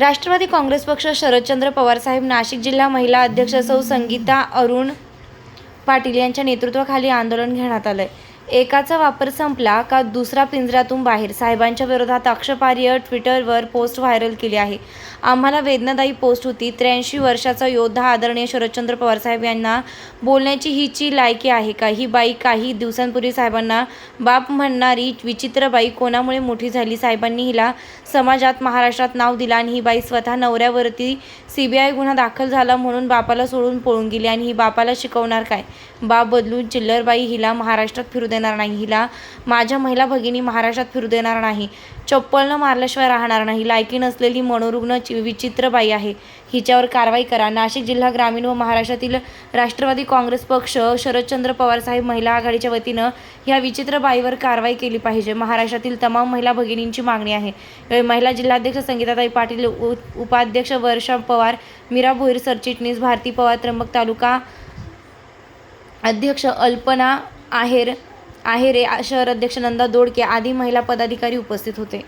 राष्ट्रवादी काँग्रेस पक्ष शरदचंद्र पवारसाहेब नाशिक जिल्हा महिला अध्यक्ष सौ संगीता अरुण पाटील यांच्या नेतृत्वाखाली आंदोलन घेण्यात आलंय. एकाचा वापर संपला का दुसरा पिंजऱ्यातून बाहेर? साहेबांच्या विरोधात आक्षेपार्ह ट्विटरवर पोस्ट व्हायरल केली आहे. आम्हाला वेदनादायी पोस्ट होती. त्र्याऐंशी वर्षाचा योद्धा आदरणीय शरदचंद्र पवारसाहेब यांना बोलण्याची हिची लायकी आहे का? ही बाई काही दिवसांपूर्वी साहेबांना बाप म्हणणारी विचित्र बाई कोणामुळे मोठी झाली? साहेबांनी हिला समाजात महाराष्ट्रात नाव दिलं आणि ही बाई स्वतः नवऱ्यावरती सी बी आय गुन्हा दाखल झाला म्हणून बापाला सोडून पळून गेली आणि ही बापाला शिकवणार काय? बाप बदलून चिल्लरबाई हिला महाराष्ट्रात फिरू देणार नाही. हिला माझ्या महिला भगिनी महाराष्ट्रात फिरू देणार नाही. चप्पलनं मारल्याशिवाय राहणार नाही. लायकी नसलेली मनोरुग्ण विचित्र बाई आहे. हिच्यावर कारवाई करा. नाशिक जिल्हा ग्रामीण व महाराष्ट्रातील राष्ट्रवादी काँग्रेस पक्ष शरदचंद्र पवार साहेब महिला आघाडीच्या वतीनं ह्या विचित्र बाईवर कारवाई केली पाहिजे. महाराष्ट्रातील तमाम महिला भगिनींची मागणी आहे. महिला जिल्हाध्यक्ष संगीताताई पाटील उपाध्यक्ष वर्षा पवार मीरा भोईर सरचिटणीस भारती पवार त्र्यंबक तालुका अध्यक्ष अल्पना आहेर आहेरे शहर अध्यक्ष नंदा दोडके आदी महिला पदाधिकारी उपस्थित होते.